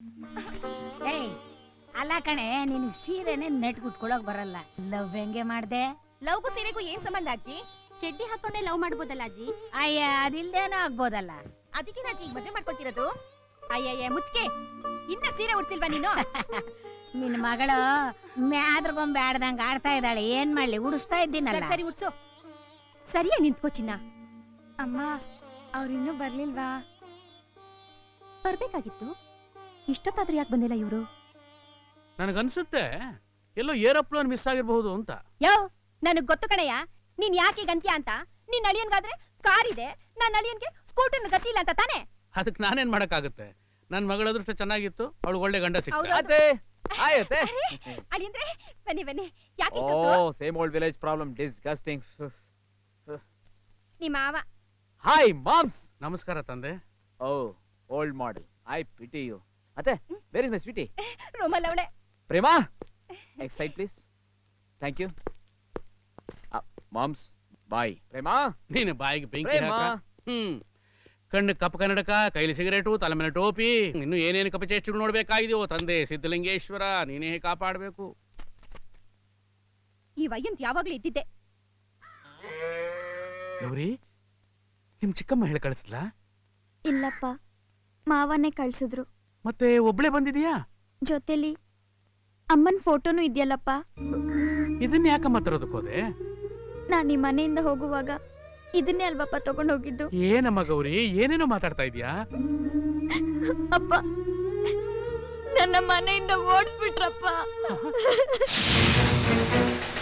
ಏಯ್ ಅಲ್ಲ ಕಣೆ ನಿನ್ ಸೀರೆನೆ ನೆಟ್ ಉಟ್ಕೊಳಕ್ ಬರಲ್ಲ. ಲವ್ ಹೆಂಗೆ ಮಾಡ್ದೆ? ಲವ್ಗೂ ಸೀರೆಗೂ ಏನ್ ಸಂಬಂಧ ಅಜ್ಜಿ? ಚಡ್ಡಿ ಹಾಕೊಂಡೆ ಲವ್ ಮಾಡ್ಬೋದಲ್ಲ ಅಜ್ಜಿ? ಅಯ್ಯ ಅದಿಲ್ದೇನೋ ಆಗ್ಬೋದಲ್ಲ. ಅದಕ್ಕೆ ಅಜ್ಜಿ ಈಗ ಮದ್ವೆ ಮಾಡ್ಕೊಳ್ತಿರೋದು? ಅಯ್ಯಯ್ಯ ಮುತ್ಕೆ ಇನ್ನ ಸೀರೆ ಉಡ್ಸಿಲ್ವಾ ನೀನು? ನಿನ್ ಮಗಳು ಮ್ಯಾದ್ರಗೊಂಬೆ ಆಡ್ದಂಗ ಆಡ್ತಾ ಇದ್ದಾಳೆ ಏನ್ ಮಾಡ್ಲಿ? ಉಡಿಸ್ತಾ ಇದ್ದೀನಲ್ಲ. ಸರಿ ಉಡ್ಸು. ಸರಿಯೇ ನಿಂತ್ಕೋ ಚಿನ್ನ. ಅಮ್ಮ ಅವ್ರಿನ್ನೂ ಬರ್ಲಿಲ್ವಾ? ಬರ್ಬೇಕಾಗಿತ್ತು. ಇಷ್ಟೊತ್ತಾದ್ರೂ ಯಾಕೆ ಬಂದಿಲ್ಲ ಇವರು? ನನಗನ್ಸುತ್ತೆ ಎಲ್ಲೋ ಏರೋಪ್ಲೇನ್ ಮಿಸ್ ಆಗಿರಬಹುದು ಅಂತ. ಯೋ ನನಗ್ ಗೊತ್ತು ಕಣಯ್ಯ. ನೀನ್ ಯಾಕೆ ಗಂತ್ಯ ಅಂತ? ನಿನ್ ಅಳಿಯನ್ಗಾದ್ರೆ ಕಾರ್ ಇದೆ. ನನ್ನ ಅಳಿಯನ್ಗೆ ಸ್ಕೂಟರ್ ಗತಿ ಇಲ್ಲ ಅಂತ ತಾನೇ? ಅದಕ್ಕೆ ನಾನೇನ್ ಮಾಡಕ್ಕಾಗುತ್ತೆ? ನನ್ನ ಮಗಳ ಅದೃಷ್ಟ ಚೆನ್ನಾಗಿತ್ತು ಅವಳು ಒಳ್ಳೆ ಗಂಡ ಸಿಕ್ತ. ಹೌದು. ಅತ್ತೆ ಹಾಯ್ ಅತ್ತೆ. ಅಳಿಯಂದ್ರೆ ಬನ್ನಿ ಬನ್ನಿ. ಯಾಕೆ ಓ same old village problem disgusting ನಿಮ್ಮ ಮಾವ. ಹಾಯ್ ಮಾಮ್ಸ್ ನಮಸ್ಕಾರ ತಂದೆ. ಓ old model I pity you ಅತ್ತೆ ವೇರ್ ಇಸ್ ಮೈ ಸ್ವೀಟಿ ರೋಮಲ್ ಅವಳೆ. Prema excite please thank you moms bye Prema? ನೀನು ಬಾಯಿಗೆ ಬೆಂಕಿ ಪ್ರೇಮ? ಹಾಕ ಹ್ಮ್. ಕಣ್ಣು ಕಪ್ಪ ಕನ್ನಡಕ ಕೈಲಿ ಸಿಗರೇಟು ತಲೆ ಮೇಲೆ ಟೋಪಿ ಇನ್ನು ಏನೇನು ಕಪಚೇಷ್ಟಗಳು ನೋಡ್ಬೇಕಾಗಿದೆಯೋ ತಂದೆ ಸಿದ್ಧಲಿಂಗೇಶ್ವರ ನೀನೇ ಕಾಪಾಡಬೇಕು. ಈ ವೈಯಂತ್ ಯಾವಾಗ್ಲೂ ಇದ್ದಿದ್ದೆ. ಗೌರಿ ನಿಮ್ ಚಿಕ್ಕಮ್ಮ ಹೇಳಿ ಕಳಿಸ್ಲಾ ಇಲ್ಲಪ್ಪ ಮಾವನ್ನೇ ಕಳ್ಸಿದ್ರು. ಮತ್ತೆ ಒಬ್ಳೆ ಬಂದಿದ್ಯಾ? ಜೊತೆಲಿ ಅಮ್ಮನ್ ಫೋಟೋನು ಇದೆಯಲ್ಲಪ್ಪ. ಇದನ್ನ ಯಾಕಮ್ಮ ತರೋದಕ್ಕೆ ಹೋದೆ? ನಾನು ಮನೆಯಿಂದ ಹೋಗುವಾಗ ಇದನ್ನೇ ಅಲ್ವಪ್ಪ ತಗೊಂಡು ಹೋಗಿದ್ದು. ಏನಮ್ಮ ಗೌರಿ ಏನೇನೋ ಮಾತಾಡ್ತಾ ಇದೀಯಾ? ಅಪ್ಪ ನನ್ನ ಮನೆಯಿಂದ ಓಡಿಸ್ಬಿಟ್ರಪ್ಪ.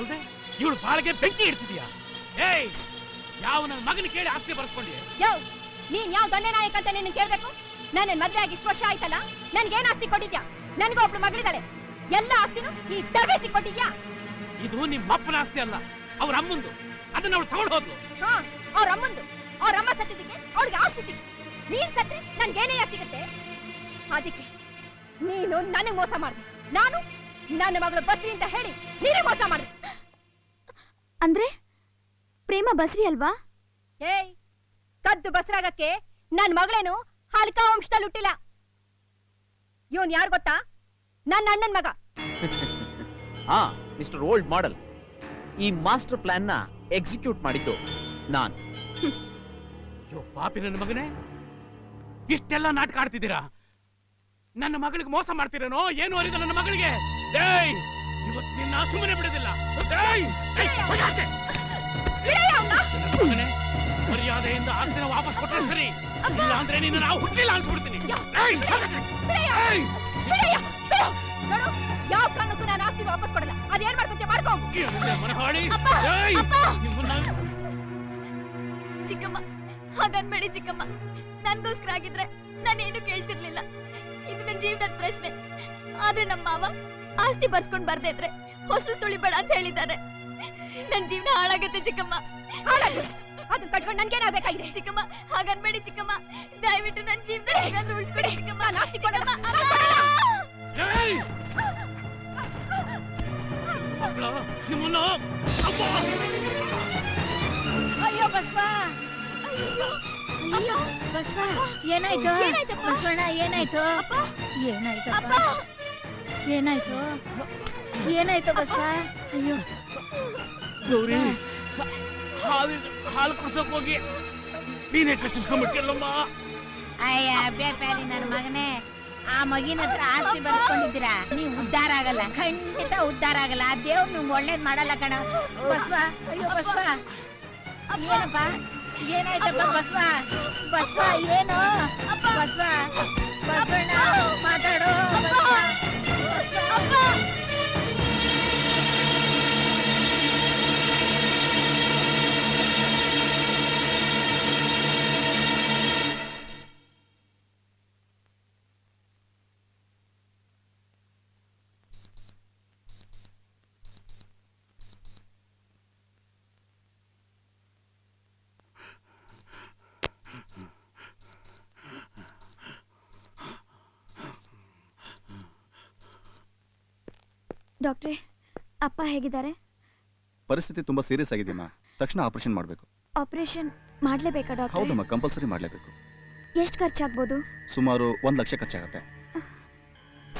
ಅಲ್ದೆ ಇವಳು ಬಾಳಿಗೆ ಬೆಂಕಿ ಇಡ್ತಿದ್ಯಾ? ಏಯ್ ಯಾವ ನನ್ನ ಮಗನ ಕೇಳಿ ಆಸ್ತಿ ಬರ್ಸ್ಕೊಂಡಿ ಯೋ ನೀನ್ ಯಾವ ದಂಡೆ ನಾಯಕ ಅಂತ ನಿನ್ನ ಕೇಳ್ಬೇಕು? ನನ್ನ ಮದ್ವೆ ಆಗಿ ಇಷ್ಟು ವರ್ಷ ಆಯ್ತಲ್ಲ ನನ್ಗೇನ್ ಆಸ್ತಿ ಕೊಟ್ಟಿದ್ಯಾ? ನನ್ಗೂ ಒಬ್ಳು ಮಗಳಿದ್ದಾಳೆ ಎಲ್ಲ ಆಸ್ತಿನೂ ಈ ದರ್ವೇಸಿ ಕೊಟ್ಟಿದ್ಯಾ? ಇದು ನಿಮ್ಮ ಅಪ್ಪನ ಆಸ್ತಿ ಅಲ್ಲ ಅವ್ರ ಅಮ್ಮಂದು. ಅದನ್ನ ಅವಳು ತಗೊಂಡು ಹೋದ್ಲು. ಹಾ ಅವ್ರ ಅಮ್ಮಂದು. ಅವ್ರ ಅಮ್ಮ ಸತ್ತಿದ್ದಕ್ಕೆ ಅವ್ಳಿಗೆ ಆಸ್ತಿ ಸಿಗುತ್ತೆ ನೀನ್ ಸತ್ರೆ ಏನೇ ಸಿಗುತ್ತೆ? ಅದಕ್ಕೆ ನೀನು ನನಗೆ ಮೋಸ ಮಾಡಿದೆ. ನಾನು ನನ್ನ ಮಗಳು ಅಂತ ಹೇಳಿ ನೀನೇ ಮೋಸ ಮಾಡ್ದೆ. ಅಂದ್ರೆ? ಪ್ರೇಮ ಬಸ್ರಿ ಅಲ್ವಾ? ಏಯ್ ಕದ್ದು ಬಸ್ರಾಗಕ್ಕೆ ನನ್ ಮಗಳೇನು ಹಲ್ಕಾ ವಂಶದಲ್ಲಿ ಹುಟ್ಟಿಲ್ಲ. ಇವನ್ ಯಾರು ಗೊತ್ತಾ? ನನ್ನ ಅಣ್ಣನ್ ಮಗ. ಹಾ ಮಿಸ್ಟರ್ ಓಲ್ಡ್ ಮಾಡೆಲ್ ಈ ಮಾಸ್ಟರ್ ಪ್ಲಾನ್ನ ಎಕ್ಸಿಕ್ಯೂಟ್ ಮಾಡಿದ್ದು ನಾನ್. ಅಯ್ಯೋ ಪಾಪಿ ನನ್ನ ಮಗನೇ. ಇಷ್ಟೆಲ್ಲ ನಾಟಕ ಆಡ್ತಿದ್ದೀರಾ? ನನ್ನ ಮಗಳಿಗೆ ಮೋಸ ಮಾಡ್ತೀರೇನೋ ಏನು ಅರಿದ ನನ್ನ ಮಗಳಿಗೆ? ಏಯ್! ಇವತ್ತು ನಿನ್ನ ಸುಮ್ಮನೆ ಬಿಡೋದಿಲ್ಲ. ಮರ್ಯಾದೆಯಿಂದ ಆಸ್ತಿನ ವಾಪಸ್ ಕೊಟ್ಟರೆ ಸರಿ. ಇಲ್ಲ ಅಂದ್ರೆ ನಿನ್ನ ನಾವು ಹುಟ್ಟಿಲ್ಲ ಅನ್ಸ್ಬಿಡ್ತೀನಿ. ಯಾವ ಕಾರಣಕ್ಕೂ ನಾನು ಆಸ್ತಿ ವಾಪಸ್ ಕೊಡಲ್ಲ. ಅದೇನ್ ಮಾಡ್ಕೊಂತೀಯ ಮಾಡ್ಕೋ. ಮನಹಾಳಿ? ಅಪ್ಪ! ಏಯ್! ಅಪ್ಪ! ನಿಮ್ಮನ್ನ ಚಿಕ್ಕಮ್ಮ ಹಾಗನ್ಬೇಡಿ ಚಿಕ್ಕಮ್ಮ. ನನ್ಗೋಸ್ಕರ ಆಗಿದ್ರೆ ನಾನೇನು ಕೇಳ್ತಿರ್ಲಿಲ್ಲ. ಇದು ನನ್ನ ಜೀವನದ ಪ್ರಶ್ನೆ. ಆದ್ರೆ ನಮ್ಮ ಮಾವ ಆಸ್ತಿ ಬರ್ಸ್ಕೊಂಡ್ ಬರ್ದೇ ಇದ್ರೆ ಹೊಸಲು ತುಳಿಬೇಡ ಅಂತ ಹೇಳಿದ್ದಾರೆ. ನನ್ ಜೀವನ ಹಾಳಾಗುತ್ತೆ ಚಿಕ್ಕಮ್ಮ. ಅದು ಕಟ್ಕೊಂಡು ನನ್ಗೇನಾಗಬೇಕಾಗಿದೆ ಚಿಕ್ಕಮ್ಮ ಹಾಗನ್ಬೇಡಿ ಚಿಕ್ಕಮ್ಮ. ದಯವಿಟ್ಟು ನನ್ ಜೀವನ ಹೇಗಾದ್ರೂ ಉಳ್ಸ್ಬಿಡಿ ಚಿಕ್ಕಮ್ಮ. ಅಪ್ಪ! ಅಯ್ಯೋ ಬಸ್ವಾ. ಅಯ್ಯೋ. ಬಸ್ವಾ ಏನಾಯ್ತು? ಏನಾಯ್ತಪ್ಪ? ಬಸವಣ್ಣ ಏನಾಯ್ತು? ಏನಾಯ್ತಪ್ಪ? ಏನಾಯ್ತು? ಏನಾಯ್ತು ಬಸವ? ಅಯ್ಯೋ. ಗೌರಿ ಹಾಲು ಹಾಲು ಕುಡ್ಸಕ್ ಹೋಗಿ. ನೀನೇ ಕಚ್ಚಿಸ್ಕೊಂಡ್ಬಿಟ್ಟಿಲ್ಲಮ್ಮ ಅಯ್ಯ ಬೇಪಾರಿ ನನ್ನ ಮಗನೇ. ಆ ಮಗಿನ ಹತ್ರ ಆಸ್ತಿ ಬರ್ಕೊಂಡಿದ್ದೀರಾ ನೀವು ಉದ್ಧಾರ ಆಗಲ್ಲ. ಖಂಡಿತ ಉದ್ಧಾರ ಆಗಲ್ಲ. ಆ ದೇವ್ರು ನಿಮ್ಗೆ ಒಳ್ಳೇದ್ ಮಾಡಲ್ಲ ಕಣ. ಬಸ್ವ ಅಯ್ಯೋ ಬಸವ. ಏನಪ್ಪ? ಏನಾಯ್ತಪ್ಪ ಬಸ್ವ? ಬಸ್ವ ಏನು? ಬಸವ ಬಸವಣ್ಣ ಡಾಕ್ಟ್ರೆ ಅಪ್ಪ ಹೇಗಿದ್ದಾರೆ? ಪರಿಸ್ಥಿತಿ ತುಂಬಾ ಸೀರಿಯಸ್ ಆಗಿದೆಯಮ್ಮ ತಕ್ಷಣ ಆಪರೇಷನ್ ಮಾಡಬೇಕು. ಆಪರೇಷನ್ ಮಾಡ್ಲೇಬೇಕಾ ಡಾಕ್ಟ್ರೆ? ಹೌದಮ್ಮ ಕಂಪಲ್ಸರಿ ಮಾಡಲೇಬೇಕು. ಎಷ್ಟು ಖರ್ಚಾಗ್ಬೋದು? ಸುಮಾರು ಒಂದು ಲಕ್ಷ ಖರ್ಚಾಗುತ್ತೆ.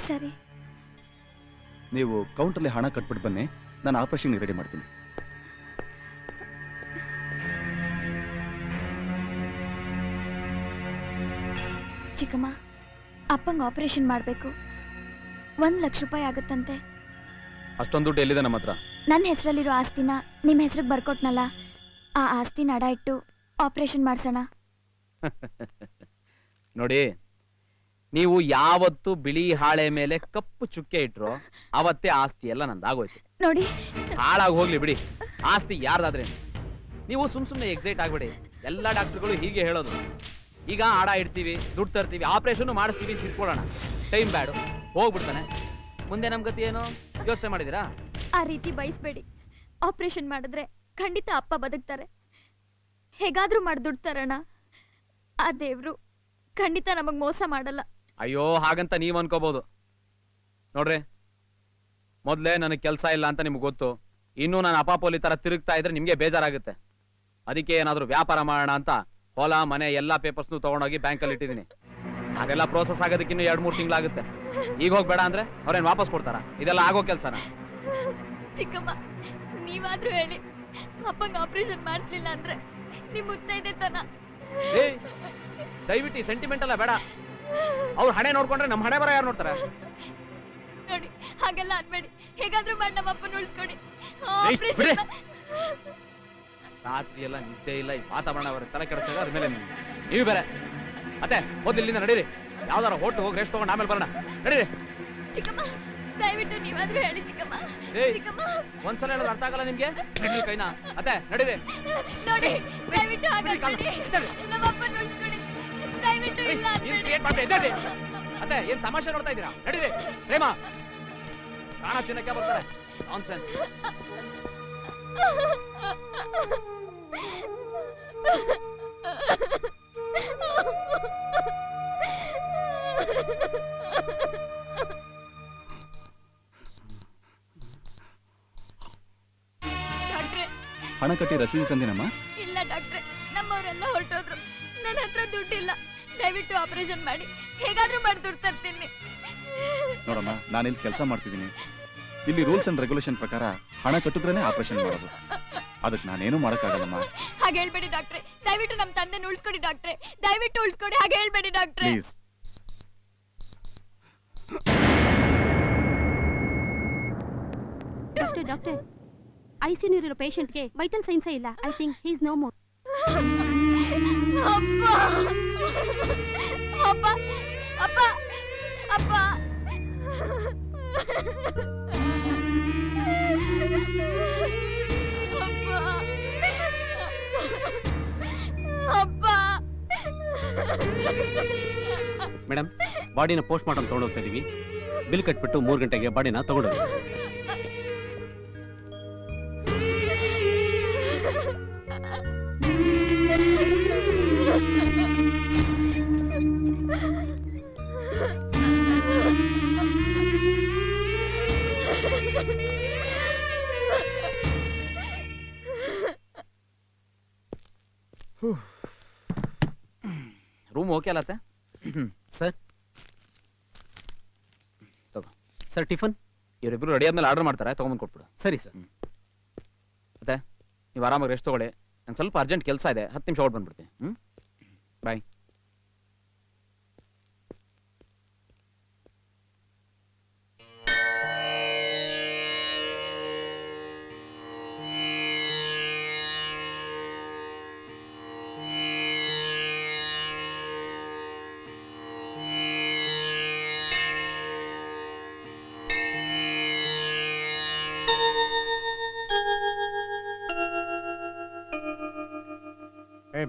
ಸರಿ. ನೀವು ಕೌಂಟರ್ಲಿ ಹಣ ಕಟ್ಬಿಟ್ಟು ಬನ್ನಿ ನಾನು ಆಪರೇಷನ್ ರೆಡಿ ಮಾಡ್ತೀನಿ. ಚಿಕ್ಕಮ್ಮ ಅಪ್ಪಂಗೆ ಆಪರೇಷನ್ ಮಾಡಬೇಕು. ಒಂದು ಲಕ್ಷ ರೂಪಾಯಿ ಆಗುತ್ತಂತೆ. ಅಷ್ಟೊಂದು ದುಡ್ಡು ಎಲ್ಲಿದೆ ನಮ್ಮ ಹತ್ರ? ನನ್ನ ಹೆಸರಲ್ಲಿರೋ ಆಸ್ತಿನ ನಿಮ್ಮ ಹೆಸರಿಗೆ ಬರ್ಕೊಟ್ನಲ್ಲ ಆ ಆಸ್ತಿನ ಅಡ ಇಟ್ಟು ಆಪರೇಷನ್ ಮಾಡ್ಸೋಣ. ನೋಡಿ ನೀವು ಯಾವತ್ತು ಬಿಳಿ ಹಾಳೆ ಮೇಲೆ ಕಪ್ಪು ಚುಕ್ಕೆ ಇಟ್ರೋ ಅವತ್ತೇ ಆಸ್ತಿ ಎಲ್ಲ ನಂದಾಗೋಯ್ತು. ನೋಡಿ. ಹಾಳಾಗಿ ಹೋಗ್ಲಿ ಬಿಡಿ. ಆಸ್ತಿ ಯಾರ್ದಾದ್ರೆ. ನೀವು ಸುಮ್ ಸುಮ್ನೆ ಎಕ್ಸೈಟ್ ಆಗ್ಬಿಡಿ. ಎಲ್ಲ ಡಾಕ್ಟರ್ಗಳು ಹೀಗೆ ಹೇಳೋದು. ಈಗ ಆಡ ಇಡ್ತೀವಿ ದುಡ್ಡು ತರ್ತೀವಿ ಆಪರೇಷನ್ ಮಾಡಿಸ್ತೀವಿ ತಿಳ್ಕೊಳ್ಳೋಣ ಟೈಮ್ ಬ್ಯಾಡು. ಹೋಗ್ಬಿಡ್ತಾನೆ. ಮುಂದೆ ನಮ್ ಗತಿ ಏನು? ಯೋಚನೆ ಮಾಡಿದೀರಾ ಆ ರೀತಿ ಬಯಸ್ಬೇಡಿ. ಆಪರೇಷನ್ ಮಾಡಿದ್ರೆ ಖಂಡಿತ ಅಪ್ಪ ಬದುಕ್ತಾರೆ. ಹೇಗಾದ್ರೂ ಮಾಡಿ ದುಡ್ಡು ತರೋಣ ಆ ದೇವ್ರು ಖಂಡಿತ ನಮಗ್ ಮೋಸ ಮಾಡಲ್ಲ. ಅಯ್ಯೋ ಹಾಗಂತ ನೀವ್ ಅನ್ಕೋಬಹುದು ನೋಡ್ರಿ ಮೊದ್ಲೇ ನನಗೆ ಕೆಲಸ ಇಲ್ಲ ಅಂತ ನಿಮ್ಗೆ ಗೊತ್ತು. ಇನ್ನು ನಾನು ಅಪಾಪೋಲಿ ತರ ತಿರುಗ್ತಾ ಇದ್ರೆ ನಿಮ್ಗೆ ಬೇಜಾರಾಗುತ್ತೆ. ಅದಕ್ಕೆ ಏನಾದ್ರೂ ವ್ಯಾಪಾರ ಮಾಡೋಣ ಅಂತ ಹೊಲ ಮನೆ ಎಲ್ಲಾ ಪೇಪರ್ಸ್ನು ತಗೊಂಡೋಗಿ ಬ್ಯಾಂಕಲ್ಲಿ ಇಟ್ಟಿದ್ದೀನಿ. ಅದೆಲ್ಲ ಪ್ರೋಸೆಸ್ ಆಗೋದಕ್ಕೆ ಇನ್ನು ಎರಡು ಮೂರು ತಿಂಗಳಾಗುತ್ತೆ. ಈಗ ಹೋಗ್ಬೇಡ ಅಂದ್ರೆ ಅವ್ರೇನು ವಾಪಸ್ ಕೊಡ್ತಾರ? ಇದೆಲ್ಲ ಆಗೋ ಕೆಲ್ಸನ? ಚಿಕ್ಕಮ್ಮ ನೀವಾದ್ರೂ ಹೇಳಿ. ಅಪ್ಪಂಗ ಆಪರೇಷನ್ ಮಾಡಿಸ್ಲಿಲ್ಲ ಅಂದ್ರೆ ನಿಮ್ ಮುತ್ತೈದೆ ತನ. ದಯವಿಟ್ಟು ಈ ಸೆಂಟಿಮೆಂಟ್ ಅಲ್ಲ ಬೇಡ. ಅವ್ರ ಹಣೆ ನೋಡ್ಕೊಂಡ್ರೆ ನಮ್ಮ ಹಣೆ ಬರ ಯಾರು ನೋಡ್ತಾರೆ? ನೋಡಿ ಹಾಗೆಲ್ಲ ಅನ್ಬೇಡಿ. ಹೇಗಾದ್ರೂ ಮಾಡಿ ನಮ್ಮ ಅಪ್ಪನ ಉಳಿಸ್ಕೊಡಿ. ಆಪರೇಷನ್ ರಾತ್ರಿ ಎಲ್ಲ ನಿದ್ದೆ ಇಲ್ಲ ಈ ವಾತಾವರಣ ಅವರ ತಲೆ ಕೆಡಿಸ್ತದೆ ಅದ್ರ ಮೇಲೆ ನೀವು ಬೇರೆ. ಮತ್ತೆ ಮೊದ್ಲು ಇಲ್ಲಿಂದ ನಡೀರಿ. ಯಾವ್ದಾರ ಹೋಟ್ ಹೋಗಿ ರೆಸ್ಟ್ ತಗೊಂಡು ಆಮೇಲೆ ಬರೋಣ. ನಡೀರಿ. ಚಿಕ್ಕಮ್ಮ ದಯವಿಟ್ಟು ನೀವಾದ್ರೂ ಹೇಳಿ ಚಿಕ್ಕಮ್ಮ. ಏಯ್. ಚಿಕ್ಕಮ್ಮ. ಒಂದ್ಸಲ ಹೇಳೋದು ಅರ್ಥ ಆಗಲ್ಲ ನಿಮ್ಗೆ? ನಡೀರಿ ಕೈನ. ಅತ್ತೆ ನಡೀರಿ. ನೋಡಿ ದಯವಿಟ್ಟು. ಹಾಗಾಗ್ಬೇಡಿ ದಯವಿಟ್ಟು ಇಲ್ಲ ಏನ್ ಅನ್ಬೇಡಿ ಏನ್ ಮಾಡ್ತಾ ಇದ್ದೀರಿ? ಅತ್ತೆ ಏನ್ ತಮಾಷೆ ನೋಡ್ತಾ ಇದ್ದೀರಾ? ನಡೀರಿ. ಪ್ರೇಮ. ಪ್ರಾಣ ತಿನ್ನಕ್ಕೆ ಬರ್ತಾರೆ. ನಾನ್ಸೆನ್ಸ್ ಡಾಕ್ಟ್ರೆ. ಹಣ ಕಟ್ಟಿ ರಸೀದಿ ತಂದಿನಮ್ಮ? ಇಲ್ಲ ಡಾಕ್ಟ್ರೆ ನಮ್ಮವರೆಲ್ಲ ಹೊರಟೋದ್ರು. ನನ್ನ ಹತ್ರ ದುಡ್ಡಿಲ್ಲ. ದಯವಿಟ್ಟು ಆಪರೇಷನ್ ಮಾಡಿ. ಹೇಗಾದ್ರೂ ಮಾಡಿ ದುಡ್ಡು ತರ್ತೀನಿ. ನೋಡಮ್ಮ ನಾನಿಲ್ಲಿ ಕೆಲಸ ಮಾಡ್ತಿದ್ದೀನಿ. ಇಲ್ಲಿ ರೂಲ್ಸ್ ಅಂಡ್ ರೆಗ್ಯುಲೇಷನ್ ಪ್ರಕಾರ ಹಣ ಕಟ್ಟಿದ್ರೇನೆ ಆಪರೇಷನ್ ಮಾಡೋದು. ಅದಕ್ಕೆ ನಾನೇನು ಮಾಡಕ್ಕಾಗಲ್ಲಮ್ಮ. ಹಾಗೆ ಹೇಳ್ಬೇಡಿ ಡಾಕ್ಟ್ರೆ. ದಯವಿಟ್ಟು ನಮ್ಮ ತಂದೆನ ಉಳ್ಸ್ಕೊಡಿ ಡಾಕ್ಟ್ರೆ. ದಯವಿಟ್ಟು ಉಳ್ಸ್ಕೊಡಿ ಹಾಗೆ ಹೇಳ್ಬೇಡಿ ಡಾಕ್ಟ್ರೆ. ಪ್ಲೀಸ್. Doctor doctor. ಐಸಿಯು ಪೇಷಂಟ್ಗೆ ವೈಟಲ್ ಸೈನ್ಸೇ ಇಲ್ಲ. I think he's no more ಅಪ್ಪ. ಅಪ್ಪ. ಅಪ್ಪ. ಅಪ್ಪ. ಬಾಡಿನ ಪೋಸ್ಟ್ ಮಾರ್ಟಮ್ ತಗೊಂಡೋಗ್ತಾ ಇದೀವಿ ಬಿಲ್ ಕಟ್ಬಿಟ್ಟು ಮೂರು ಗಂಟೆಗೆ ಬಾಡಿನ ತಗೊಂಡೋಗಿ room okay ಅಲ್ಲತ್ತೆ sir sir tiffin ಇವರಿಬ್ರು ರೆಡಿ ಆದ್ಮೇಲೆ ಆರ್ಡರ್ ಮಾಡ್ತಾರೆ ತೊಗೊಂಬಂದು ಕೊಟ್ಬಿಡು. ಸರಿ ಸರ್ ಮತ್ತೆ ನೀವು ಆರಾಮಾಗಿ ರೆಸ್ಟ್ ತಗೊಳ್ಳಿ. ನಂಗೆ ಸ್ವಲ್ಪ ಅರ್ಜೆಂಟ್ ಕೆಲಸ ಇದೆ ಹತ್ತು ನಿಮಿಷ ಹೊಟ್ಟು ಬಂದ್ಬಿಡ್ತೀನಿ. ಹ್ಞೂ ಬಾಯ್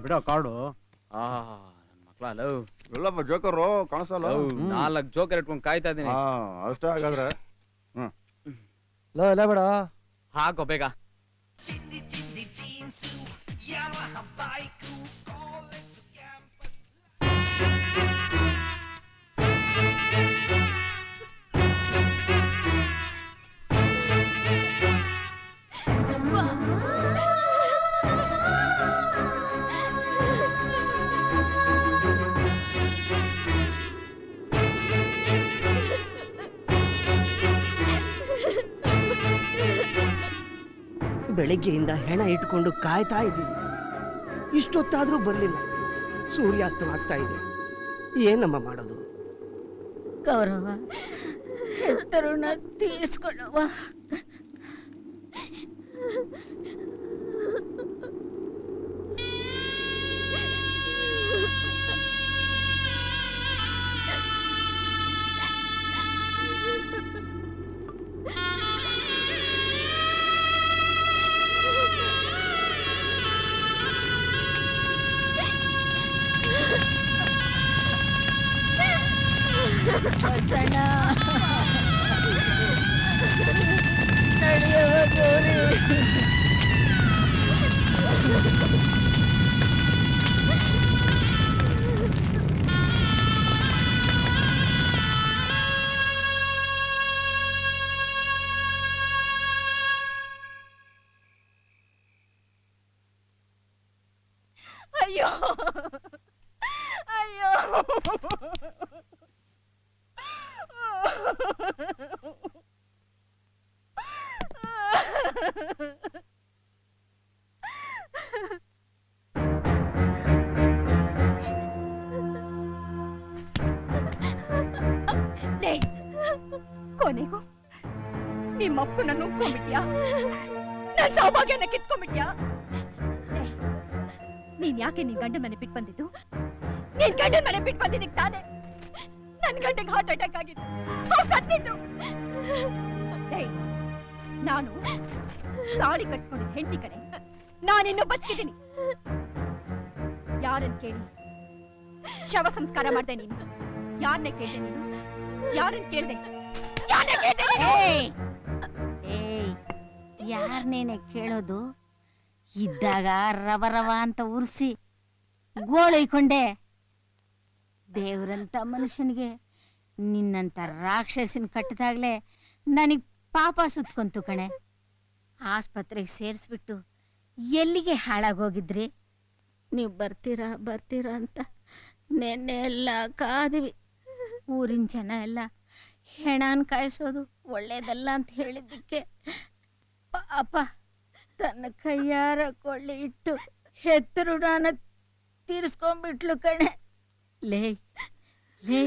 ಬಿಡೋ ಕಾರ್ಡು ಆ ನನ್ನ ಮಕ್ಳ ಲವ್. ಇಲ್ಲಪ್ಪ ಜೋಕರು ಕಾಣಿಸಲ್ಲ? ನಾಲ್ಕು ಜೋಕರ್ ಇಟ್ಕೊಂಡು ಕಾಯ್ತಾ ಇದ್ದೀನಿ ಹಾ ಅಷ್ಟೇ ಹಾಗಾದ್ರೆ. ಹಾಕೋ ಬೇಗ. ಬೆಳಗ್ಗೆಯಿಂದ ಹೆಣ ಇಟ್ಕೊಂಡು ಕಾಯ್ತಾ ಇದ್ದೀವಿ ಇಷ್ಟೊತ್ತಾದರೂ ಬರಲಿಲ್ಲ. ಸೂರ್ಯಾಸ್ತವಾಗ್ತಾ ಇದೆ. ಏನಮ್ಮ ಮಾಡೋದು? ಗೌರವ ತರುಣ ತೀರಿಸ್ಕೊಳ್ಳವ? ಬಸಣ್ಣ ನಡೆಯವ ಗೌರಿ ಅಯ್ಯೋ ಲೇ, ಕೊನೆಗೂ ನಿಮ್ಮಪ್ಪನ ನುಂಗ್ಕೊಂಬಿಟ್ಯಾ ನನ್ ಸೌಭಾಗ್ಯನ ಕಿತ್ಕೊಂಬಿಟ್ಯಾ ಲೇ, ನೀನ್ ಯಾಕೆ ನಿನ್ ಗಂಡ ಮನೆ ಬಿಟ್ಟು ಬಂದಿದ್ದು? ನೀನ್ ಗಂಡ ಮನೆ ಬಿಟ್ಟು ಬಂದಿದ್ದಕ್ಕೆ ತಾನೆ? ನನ್ ಗಂಡಿಗೆ ಹಾರ್ಟ್ ಅಟ್ಯಾಕ್ ಆಗಿತ್ತು. ನಾನು ತಾಳಿ ಕಟ್ಸ್ಕೊಂಡಿದ್ದ ಹೆಂಡತಿ ಕಡೆ ನಾನಿನ್ನು ಬದುಕಿದ್ದೀನಿ. ಯಾರನ್ನ ಕೇಳಿ? ಶವ ಸಂಸ್ಕಾರ ಮಾಡ್ದೆ ನೀನು. ಯಾರನ್ನ ಕೇಳ್ದೆ ನೀನು? ಯಾರನ್ನ ಕೇಳ್ದೆ? ಯಾರನ್ನ ಕೇಳ್ದೆ ನೀನು? ಯಾರನೇನೆ ಕೇಳೋದು? ಇದ್ದಾಗ ರವ ರವ ಅಂತ ಉರ್ಸಿ ಗೋಳೈಕೊಂಡೆ. ದೇವ್ರಂತ ಮನುಷ್ಯನಿಗೆ ನಿನ್ನಂತ ರಾಕ್ಷಸಿನ ಕಟ್ಟಿದಾಗ್ಲೇ ನನಗೆ ಪಾಪ ಸುತ್ಕೊಂತು ಕಣೆ. ಆಸ್ಪತ್ರೆಗೆ ಸೇರಿಸ್ಬಿಟ್ಟು ಎಲ್ಲಿಗೆ ಹಾಳಾಗೋಗಿದ್ರಿ? ನೀವು ಬರ್ತೀರಾ ಬರ್ತೀರಾ ಅಂತ ನೆನ್ನೆ ಎಲ್ಲ ಕಾದ್ವಿ. ಊರಿನ ಜನ ಎಲ್ಲ ಹೆಣಾನ್ ಕಾಯಿಸೋದು ಒಳ್ಳೇದಲ್ಲ ಅಂತ ಹೇಳಿದ್ದಕ್ಕೆ ಪಾಪ ತನ್ನ ಕೈಯಾರ ಕೊಳ್ಳಿ ಇಟ್ಟು ಹೆತ್ತರುಡಾನ ತೀರಿಸ್ಕೊಂಡ್ಬಿಟ್ಲು ಕಣೆ. ಲೇ ಲೇ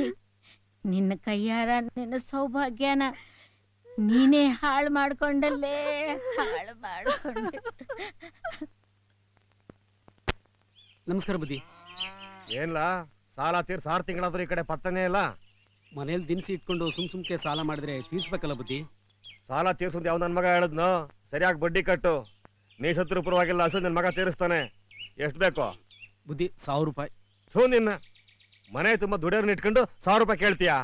ನಿನ್ನ ಕೈಯಾರ ನಿನ್ನ ಸೌಭಾಗ್ಯನ ನೀನೇ ಹಾಳು ಮಾಡ್ಕೊಂಡಲ್ಲೇ ಹಾಳು ಮಾಡ್ಕೊಂಡೆ. ನಮಸ್ಕಾರ ಬುದ್ಧಿ. ಏನ್ಲ? ಸಾಲ ತೀರ್ಸಿ ಆರು ತಿಂಗಳಾದ್ರೂ ಈ ಕಡೆ ಪತ್ತನೇ ಇಲ್ಲ? ಮನೇಲಿ ದಿನಸಿ ಇಟ್ಕೊಂಡು ಸುಮ್ ಸುಮ್ಕೆ ಸಾಲ ಮಾಡಿದ್ರೆ ತೀರ್ಸ್ಬೇಕಲ್ಲ ಬುದ್ಧಿ? ಸಾಲ ತೀರ್ಸೋದು ಯಾವ ನನ್ನ ಮಗ ಹೇಳಿದ್ನೋ? ಸರಿಯಾಗಿ ಬಡ್ಡಿ ಕಟ್ಟು. ನೀ ಸತ್ರು ಪರವಾಗಿಲ್ಲ ಹಸು ನನ್ನ ಮಗ ತೀರಿಸ್ತಾನೆ. ಎಷ್ಟು ಬೇಕೋ? ಬುದ್ಧಿ ಸಾವಿರ ರೂಪಾಯಿ. ಸೋ ನಿನ್ನ. ಮನೆ ತುಂಬ ದುಡಿಯೋರ್ನ ಇಟ್ಕೊಂಡು ಸಾವಿರ ರೂಪಾಯಿ ಕೇಳ್ತೀಯಾ?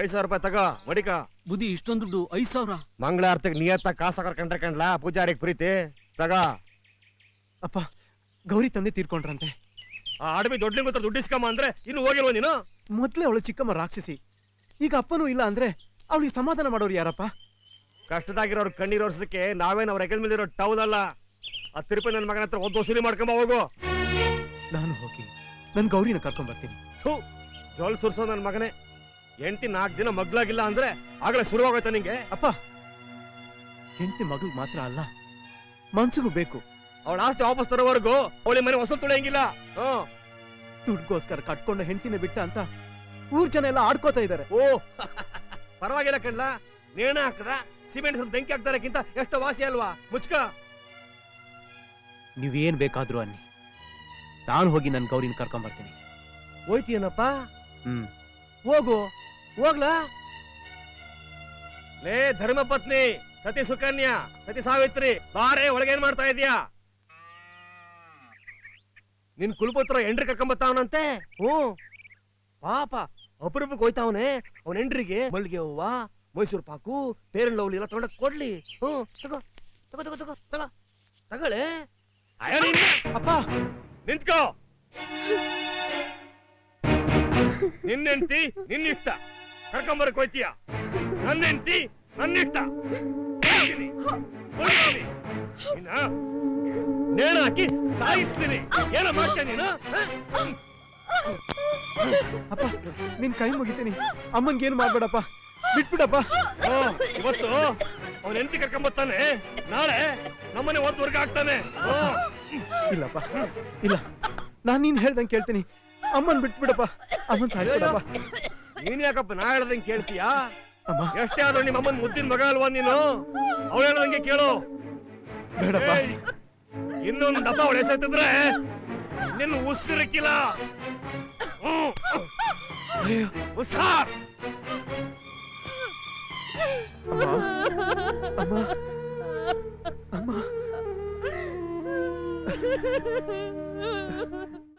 ಐದು ಸಾವಿರ ರೂಪಾಯಿ ತಗೋ ಮಡಿಕ. ಬುದ್ಧಿ ಇಷ್ಟೊಂದು ದುಡ್ಡು ಐದು ಸಾವಿರ? ಮಂಗಳಾರತಿಗೆ ನಿಯತ್ತ ಕಾಸು ಕಂಡ್ರೆ ಕಂಡ್ಲಾ? ಪೂಜಾರಿಗೆ ಪ್ರೀತಿ? ತಗ. ಅಪ್ಪ ಗೌರಿ ತಂದೆ ತೀರ್ಕೊಂಡ್ರಂತೆ. ಆ ಅಡವಿ ದೊಡ್ಡಲಿಂಗ ಹತ್ರ ದುಡ್ಡು ಇಸ್ಕಮ್ಮ ಅಂದ್ರೆ ಇನ್ನು ಹೋಗಿಲ್ವ ನೀನು? ಮೊದ್ಲೇ ಅವಳು ಚಿಕ್ಕಮ್ಮ ರಾಕ್ಷಸಿ. ಈಗ ಅಪ್ಪನೂ ಇಲ್ಲ ಅಂದ್ರೆ ಅವಳಿಗೆ ಸಮಾಧಾನ ಮಾಡೋರು ಯಾರಪ್ಪ? ಕಷ್ಟದಾಗಿರೋರು ಕಣ್ಣೀರೋರ್ಸಕ್ಕೆ ನಾವೇನ್ ಅವ್ರ ಹೆಗಲ್ ಮೇಲಿರೋ ಟೌಲ್ ಅಲ್ಲ? ಆ ತಿರುಪತಿ ನನ್ನ ಮಗನ ಹತ್ರ ಒಂದು ವಸೂಲಿ ಮಾಡ್ಕೊಂಬ ಹೋಗು. ನಾನು ಹೋಗಿ ನನ್ ಗೌರಿನ ಕರ್ಕೊಂಡ್ ಬರ್ತೀನಿ. ಥೂ ಜೋಲ್ ಸುರ್ಸೋ ನನ್ನ ಮಗನೇ. ಹೆಂಡತಿ ನಾಲ್ಕು ದಿನ ಮಗ್ಲಾಗಿಲ್ಲ ಅಂದ್ರೆ ಆಗಲೇ ಶುರುವಾಗೋಯ್ತ ನಿಂಗೆ? ಅಪ್ಪ ಹೆಂಡತಿ ಮಗಳು ಮಾತ್ರ ಅಲ್ಲ ಮನ್ಸಿಗೂ ಬೇಕು. ಅವಳ ಆಸ್ತಿ ವಾಪಸ್ ತರೋವರೆಗೂ ಅವಳಿ ಮನೆ ಹೊಸ ತುಳಿಯಂಗಿಲ್ಲ. ಹ್ಮ್ ದುಡ್ಗೋಸ್ಕರ ಕಟ್ಕೊಂಡ ಹೆಂಡತಿನ ಬಿಟ್ಟ ಅಂತ ಊರ್ ಜನ ಎಲ್ಲ ಆಡ್ಕೋತಾ ಇದಾರೆ. ಓ ಪರವಾಗಿಲ್ಲ ಕಣ್ಲ. ನೇಣ ಹಾಕದ ಸಿಮೆಂಟ್ ಸ್ವಲ್ಪ ಬೆಂಕಿ ಹಾಕ್ತಾರಕ್ಕಿಂತ ಎಷ್ಟು ವಾಸಿ ಅಲ್ವಾ? ಮುಚ್ಕ. ನೀವೇನ್ ಬೇಕಾದ್ರೂ ಅನ್ನಿ. ನಾನು ಹೋಗಿ ನನ್ನ ಗೌರಿನ ಕರ್ಕೊಂಡ್ ಬರ್ತೀನಿ. ಹೋಯ್ತೀನಪ್ಪ ಹ್ಮ್. ಹೋಗು. ಹೋಗ್ಲಾ? ಲೇ ಧರ್ಮಪತ್ನಿ ಸತಿ ಸುಕನ್ಯಾ ಸತಿ ಸಾವಿತ್ರಿ ಬಾರೆ ಒಳಗೇನ್ ಮಾಡ್ತಾ ಇದೀಯಾ? ನಿನ್ ಕುಲಪುತ್ರ ಎಂಡ್ರಿ ಕರ್ಕೊಂಬತ್ತಾವನಂತೆ ಹ್ಞೂ. ಪಾಪ ಅಪರೂಪಕ್ಕೆ ಹೋಯ್ತಾವನೆ. ಅವನ ಎಂಡ್ರಿಗೆ ಮಲ್ಲಿಗೆ ಹೂವ ಮೈಸೂರು ಪಾಕು ಪೇರನ್ ಲವ್ಲಿ ಎಲ್ಲ ತಗೊಂಡ ಕೊಡ್ಲಿ. ಹ್ಞೂ ತಗೋ ತಗೋ ತಗೋ ತಗೋ ತಗೋ ತಗೊಳ್ಳೆ. ಅಯ್ಯೋ ಅಪ್ಪ ನಿಂತ್ಕೋ. ನಿನ್ನೆಂತಿ ನಿನ್ನಿಷ್ಟ ಕರ್ಕೊಂಬರಕ್ ಹೋಯ್ತೀಯ? ನನ್ನೆಂತಿ ನನ್ನಿಷ್ಟ ನೇಣ ಹಾಕಿ ಸಾಯಿಸ್ತೀನಿ. ಏನ ಮಾಡ್ತೇನೆ ನೀನು? ಅಪ್ಪ ನಿನ್ ಕೈ ಮುಗಿತೀನಿ. ಅಮ್ಮನ್ಗೇನು ಮಾಡ್ಬೇಡಪ್ಪ. ಬಿಟ್ಬಿಡಪ್ಪ. ಓ, ಇವತ್ತು ಅವನ ಹೆಂಡತಿ ಕರ್ಕೊಂಬರ್ತಾನೆ ನಾಳೆ ನಮ್ಮನೆ ಒತ್ತು ವರ್ಗ ಆಗ್ತಾನೆ. ಇಲ್ಲಪ್ಪ ಇಲ್ಲ. ನಾನ್ ನೀನ್ ಹೇಳ್ದಂಗೆ ಕೇಳ್ತೀನಿ. ಅಮ್ಮನ್ ಬಿಟ್ಬಿಡಪ್ಪ. ಅಮ್ಮನ್ ಸಾಯಿಸ್ಬಿಡಪ್ಪ. ನೀನ್ ಯಾಕಪ್ಪ ನಾ ಹೇಳ್ದಂಗೆ ಕೇಳ್ತೀಯಾ? ಅಮ್ಮ. ಎಷ್ಟೇ ಆದ್ರೂ ನಿಮ್ಮ ಅಮ್ಮನ್ ಮುದ್ದಿನ ಮಗ ಅಲ್ವಾ ನೀನು? ಅವಳು ಹೇಳ್ದಂಗೆ ಕೇಳು. ಬೇಡಪ್ಪ. ಇನ್ನೊಂದು ಇನ್ನೊಂದ್ ಡಬ್ಬ ಅವಳ ಹೆಸರ್ತಿದ್ರೆ ನಿನ್ನ ಉಸಿರಕ್ಕಿಲ್ಲ. ಹ್ಮ್. ಉಸಾರ್ ಅಮ್ಮ. ಅಮ್ಮ ಅಮ್ಮ